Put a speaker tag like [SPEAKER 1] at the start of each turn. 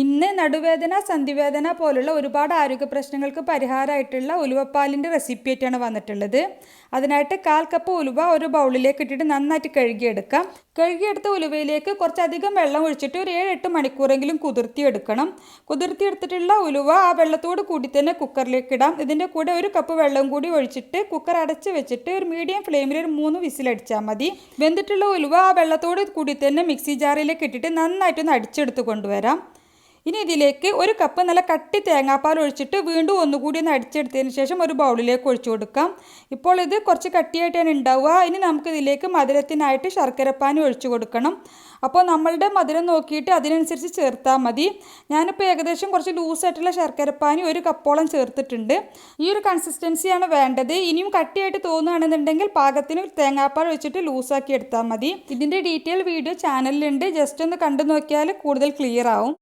[SPEAKER 1] ഇന്ന് നടുവേദന സന്ധിവേദന പോലുള്ള ഒരുപാട് ആരോഗ്യ പ്രശ്നങ്ങൾക്ക് പരിഹാരമായിട്ടുള്ള ഉലുവപ്പാലിന്റെ റെസിപ്പിയായിട്ടാണ് വന്നിട്ടുള്ളത്. അതിനായിട്ട് കാൽ കപ്പ് ഉലുവ ഒരു ബൗളിലേക്ക് ഇട്ടിട്ട് നന്നായിട്ട് കഴുകിയെടുക്കാം. കഴുകിയെടുത്ത ഉലുവയിലേക്ക് കുറച്ചധികം വെള്ളം ഒഴിച്ചിട്ട് ഒരു ഏഴ് എട്ട് മണിക്കൂറെങ്കിലും കുതിർത്തിയെടുക്കണം. കുതിർത്തിയെടുത്തിട്ടുള്ള ഉലുവ ആ വെള്ളത്തോട് കൂടി തന്നെ കുക്കറിലേക്ക് ഇടാം. ഇതിന്റെ കൂടെ ഒരു കപ്പ് വെള്ളം കൂടി ഒഴിച്ചിട്ട് കുക്കർ അടച്ച് വെച്ചിട്ട് ഒരു മീഡിയം ഫ്ലെയിമിൽ ഒരു മൂന്ന് വിസിലടിച്ചാൽ മതി. വെന്തിട്ടുള്ള ഉലുവ ആ വെള്ളത്തോട് കൂടി തന്നെ മിക്സി ജാറിലേക്ക് ഇട്ടിട്ട് നന്നായിട്ടൊന്ന് അടിച്ചെടുത്ത് കൊണ്ടുവരാം. ഇനി ഇതിലേക്ക് ഒരു കപ്പ് നല്ല കട്ടി തേങ്ങാപ്പാൽ ഒഴിച്ചിട്ട് വീണ്ടും ഒന്നുകൂടി ഒന്ന് അടിച്ചെടുത്തതിന് ശേഷം ഒരു ബൗളിലേക്ക് ഒഴിച്ചു കൊടുക്കാം. ഇപ്പോൾ ഇത് കുറച്ച് കട്ടിയായിട്ടാണ് ഉണ്ടാവുക. ഇനി നമുക്ക് ഇതിലേക്ക് മധുരത്തിനായിട്ട് ശർക്കരപ്പാനി ഒഴിച്ചു കൊടുക്കണം. അപ്പോൾ നമ്മളുടെ മധുരം നോക്കിയിട്ട് അതിനനുസരിച്ച് ചേർത്താൽ മതി. ഞാനിപ്പോൾ ഏകദേശം കുറച്ച് ലൂസായിട്ടുള്ള ശർക്കരപ്പാനി ഒരു കപ്പോളം ചേർത്തിട്ടുണ്ട്. ഈ ഒരു കൺസിസ്റ്റൻസിയാണ് വേണ്ടത്. ഇനിയും കട്ടിയായിട്ട് തോന്നുകയാണെന്നുണ്ടെങ്കിൽ പാകത്തിന് തേങ്ങാപ്പാൽ ഒഴിച്ചിട്ട് ലൂസാക്കി എടുത്താൽ മതി. ഇതിന്റെ ഡീറ്റെയിൽ വീഡിയോ ചാനലിലുണ്ട് ജസ്റ്റ് ഒന്ന് കണ്ടു നോക്കിയാൽ കൂടുതൽ ക്ലിയർ ആവും.